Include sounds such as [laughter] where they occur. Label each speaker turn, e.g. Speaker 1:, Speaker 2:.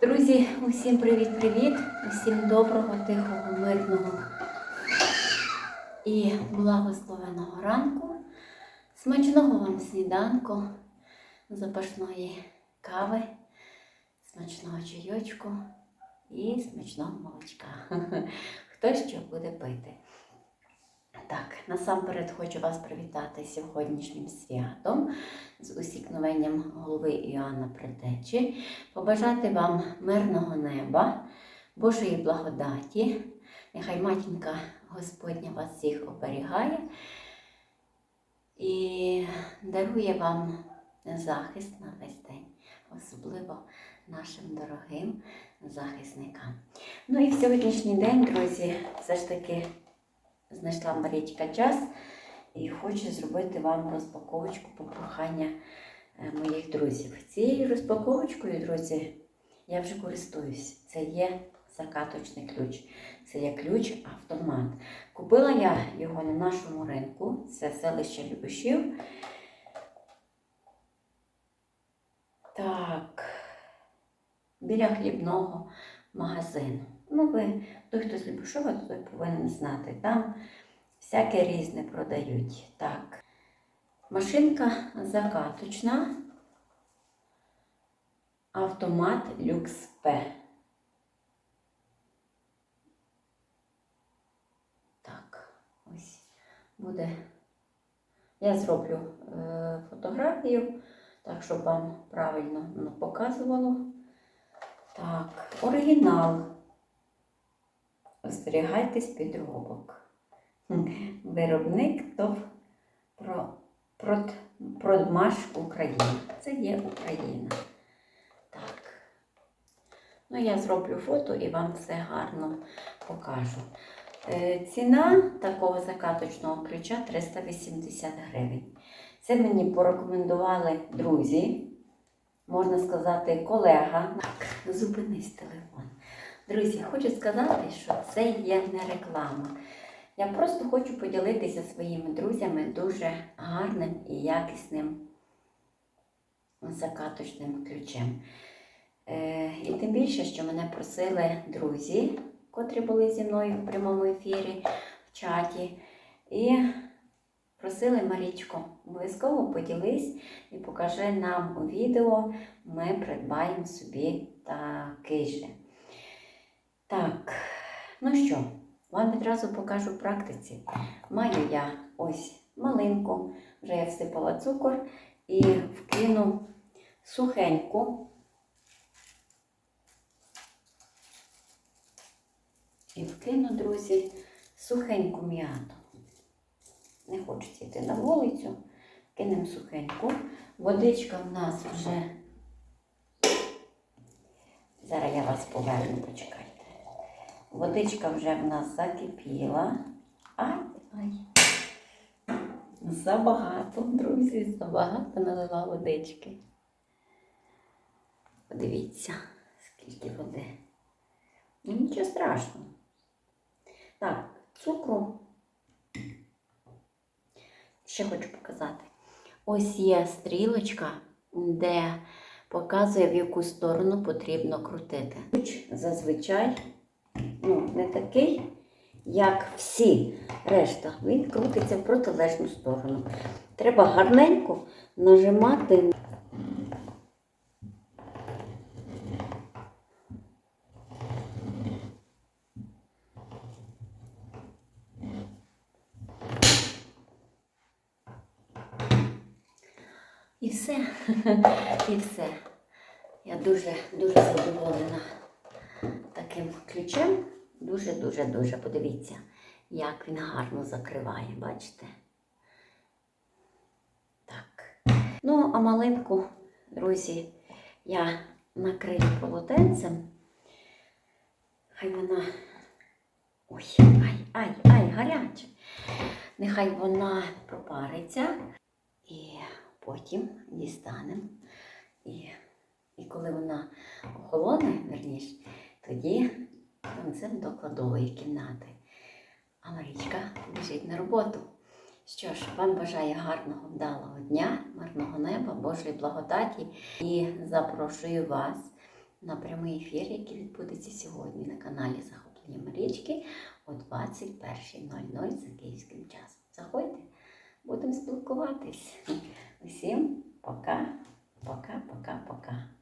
Speaker 1: Друзі, усім привіт-привіт! Усім доброго, тихого, мирного і благословеного ранку. Смачного вам сніданку, запашної кави, смачного чайочку і смачного молочка. [laughs] Хто що буде пити. Насамперед хочу вас привітати сьогоднішнім святом, з усікновенням голови Іоанна Предтечі, побажати вам мирного неба, Божої благодаті. Нехай матінка Господня вас всіх оберігає і дарує вам захист на весь день, особливо нашим дорогим захисникам. Ну і в сьогоднішній день, друзі, все ж таки знайшла Марічка час і хочу зробити вам розпаковочку по прохання е, моїх друзів. Цією розпаковочкою, друзі, я вже користуюсь. Це є закаточний ключ. Це є ключ автомат. Купила я його на нашому ринку, це селище Любишів. Так, біля хлібного магазину. Ну, ви, той, хто з Любишова, той повинен знати. Там всяке різне продають. Так. Машинка закаточна. Автомат Люкс П. Так, ось буде. Я зроблю е, фотографію, так, щоб вам правильно показувало. Так, оригінал. Остерігайтесь підробок. Виробник ТОВ про, прод, Продмаш Україна. Це є Україна. Так. Ну, я зроблю фото і вам все гарно покажу. Е, Ціна такого закаточного ключа 380 гривень. Це мені порекомендували друзі, можна сказати, колега. Так, зупинись телефон. Друзі, хочу сказати, що це є не реклама. Я просто хочу поділитися своїми друзями дуже гарним і якісним закаточним ключем. Е, і тим більше, що мене просили друзі, котрі були зі мною в прямому ефірі, в чаті. І просили Марічко, обов'язково поділись і покажи нам у відео, ми придбаємо собі такий же. Так, ну що, вам відразу покажу в практиці. Маю я ось малинку, вже я всипала цукор і вкину сухеньку. І вкину, друзі, сухеньку м'яту. Не хочеться йти на вулицю, кинемо сухеньку. Водичка в нас вже. Зараз я вас поверну, почекайте. Водичка вже в нас закипіла. Ай, ай. Забагато, друзі, забагато налила водички. Подивіться, скільки води. Ну, нічого страшного. Так, цукру. Ще хочу показати. Ось є стрілочка, де показує, в яку сторону потрібно крутити. Зазвичай ну, не такий, як всі решта. Він крутиться в протилежну сторону. Треба гарненько нажимати. І все. [laughs] І все. Я дуже дуже задоволена таким ключем. Дуже-дуже-дуже. Подивіться, як він гарно закриває, бачите? Так. Ну, а малинку, друзі, я накрию полотенцем. Хай вона. Ой, ай, ай, ай, гаряче. Нехай вона пропариться. І потім дістанемо. І, і коли вона охолоне, верніше, тоді пенцем до кладової кімнати. А Марічка біжить на роботу. Що ж, вам бажаю гарного вдалого дня, мирного неба, Божої благодаті і запрошую вас на прямий ефір, який відбудеться сьогодні на каналі Захоплення Марічки о 21.00 за київським часом. Заходьте, будемо спілкуватись. Усім пока, пока, пока, пока.